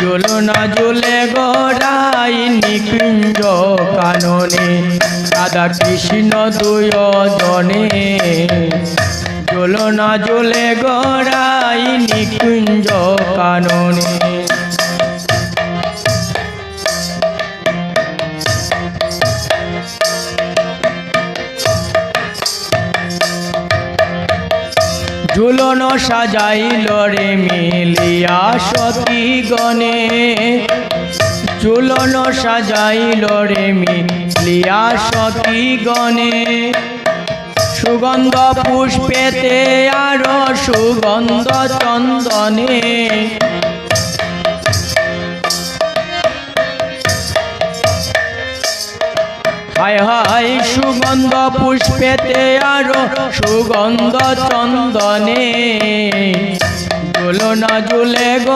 জ্বলনা জ্বলে গড়াই নিকুঞ্জ কাননে। রাধা কৃষ্ণ দুয় জনে জ্বলনা জ্বলে গড়াই নিকুঞ্জ কাননে। ঝুলন সাজাইল রে মিলিয়া সতী গণে। ঝুলন সাজাইল রে মিলিয়া সতী গণে। সুগন্ধ পুষ্পেতে আরও সুগন্ধ চন্দনে। হায় হায় সুগন্ধ পুষ্পেতে আরও সুগন্ধ চন্দনে। দোলনা জুলে গো